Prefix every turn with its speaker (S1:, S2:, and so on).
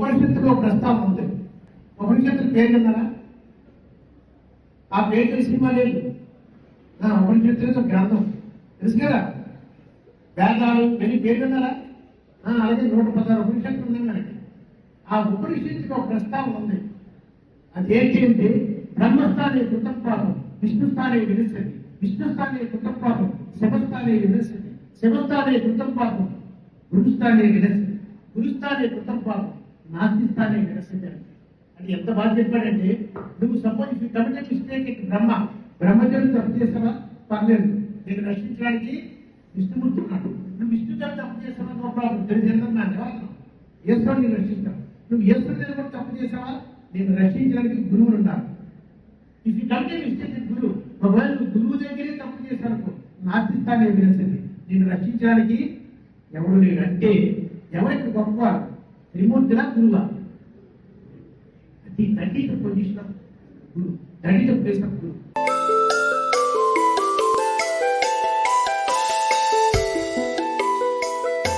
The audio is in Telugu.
S1: ఉపనిషత్తులో ప్రస్తావన ఉంది. ఉపనిషత్తుల పేరు విన్నారా ఆ పేరు సినిమా లేదు. నా ఉపనిషత్తులు గ్రంథం. తెలుసు కదా? వేదాలు ఇవన్నీ పేరు విన్నారా అలాగే నూట పదహారు ఉపనిషత్తులు ఉన్నాయి మనకి. ఆ ఉపనిషత్తుకి ఒక ప్రస్తావన ఉంది. అది ఏంటి బ్రహ్మస్థానే కృతం పాపం విష్ణుస్థానే వినసతి విష్ణుస్థానే కృతం పాపం శివస్థానే వినసతి శివస్థానే కృతం పాపం గురుస్థానే వినసతి గురుస్థానే కృతం పాపం నాస్తిస్థానే అది ఎంత బాగా చెప్పాడంటే నువ్వు సపోజ్ ఇఫ్ కమిటెడ్ మిస్టేక్ బ్రహ్మ బ్రహ్మచారి తప్పు చేస్తావా? పర్లేదు. నేను రక్షించడానికి విష్ణుమూర్తి ఉన్నాడు. నువ్వు విష్ణుచారి తప్పు చేస్తావా? No problem. తెలియజేస్తున్నాను ఈశ్వరుడు నేను రక్షిస్తాను. నువ్వు ఈశ్వరుడు మీద కూడా తప్పు చేసావా నేను రక్షించడానికి గురువులు ఉన్నారు. ఇది కంటే మిస్టేక్ గురువు ఒకవేళ నువ్వు గురువు దగ్గరే తప్పు చేశాను నాస్తిస్తానే వినసింది నేను రక్షించడానికి ఎవరు లేడు అంటే ఎవరికి గొప్ప త్రిమూర్తిలా గురువా అది తండ్రితో is the position of guru that guru.